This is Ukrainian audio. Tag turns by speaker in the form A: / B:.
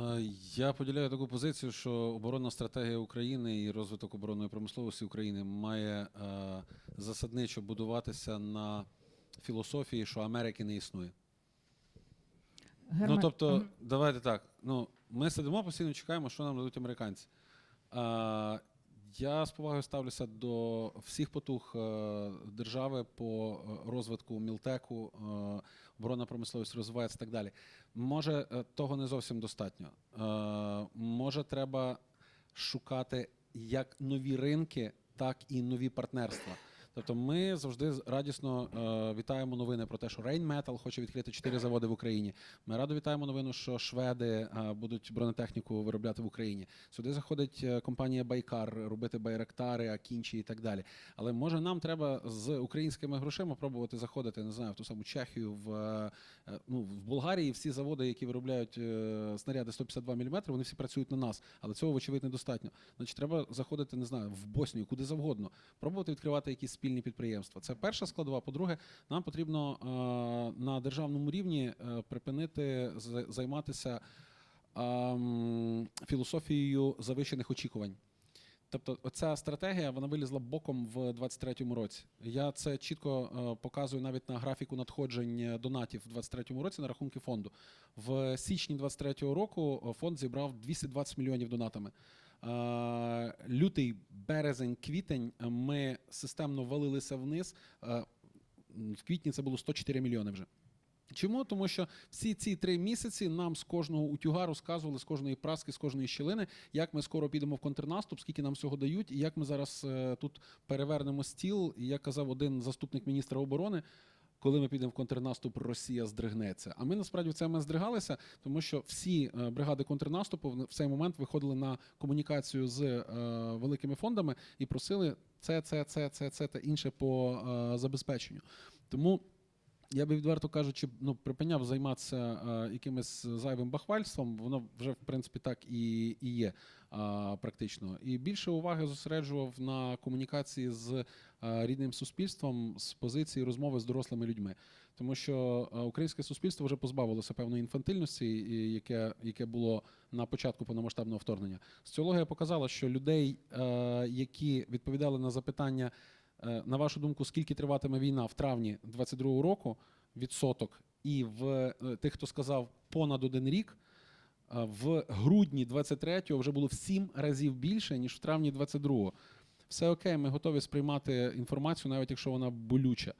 A: Е, Я поділяю таку позицію, що оборонна стратегія України і розвиток оборонної промисловості України має е, засадничо будуватися на філософії, що Америки не існує.
B: Герман...
A: Ну тобто, давайте так. Ну, ми сидимо постійно чекаємо, що нам дадуть американці. А, я з повагою ставлюся до всіх потуг е, держави по е, розвитку мілтеку, е, оборонна промисловість розвивається і так далі. Може, того не зовсім достатньо. Може, треба шукати як нові ринки, так і нові партнерства. Тобто ми завжди радісно е, вітаємо новини про те, що Rheinmetall хоче відкрити чотири заводи в Україні. Ми радо вітаємо новину, що шведи е, будуть бронетехніку виробляти в Україні. Сюди заходить е, компанія Байкар робити байрактари, Акінчі і так далі. Але може нам треба з українськими грошима пробувати заходити, не знаю, в ту саму Чехію, в, е, е, ну, в Болгарії всі заводи, які виробляють е, снаряди 152 мм, вони всі працюють на нас. Але цього, вочевидь, недостатньо. Значить, треба заходити, не знаю, в Боснію, куди завгодно, пробувати відкривати якісь спільні підприємства. Це перша складова. По-друге, нам потрібно е, на державному рівні е, припинити займатися ем, філософією завищених очікувань. Тобто, оця стратегія вона вилізла боком в 23-му році. Я це чітко е, показую навіть на графіку надходжень е, донатів в 23-му році на рахунки фонду. В січні 23-го року фонд зібрав 220 мільйонів донатами. Лютий, березень, квітень ми системно валилися вниз. В квітні це було 104 мільйони вже. Чому? Тому що всі ці три місяці нам з кожного утюга розказували з кожної праски, з кожної щілини, як ми скоро підемо в контрнаступ, скільки нам всього дають, і як ми зараз е, тут перевернемо стіл. І як казав один заступник міністра оборони. Коли ми підемо в контрнаступ, Росія здригнеться. А ми насправді в ми здригалися, тому що всі е, бригади контрнаступу в в цей момент виходили на комунікацію з е, великими фондами і просили це, це, це, це, це та інше по е, забезпеченню. Тому я би відверто кажучи, ну припиняв займатися е, якимось зайвим бахвальством. Воно вже в принципі так і, і є е, практично. І більше уваги зосереджував на комунікації з е, рідним суспільством з позиції розмови з дорослими людьми. Тому що е, українське суспільство вже позбавилося певної інфантильності, яке, яке було на початку повномасштабного вторгнення. Соціологія показала, що людей, е, які відповідали на запитання. Е, На вашу думку, скільки триватиме війна в травні 22-го року, відсоток, і в е, тих, хто сказав понад один рік, е, в грудні 23-го вже було в 7 разів більше, ніж в травні 22-го. Все окей, ми готові сприймати інформацію, навіть якщо вона болюча.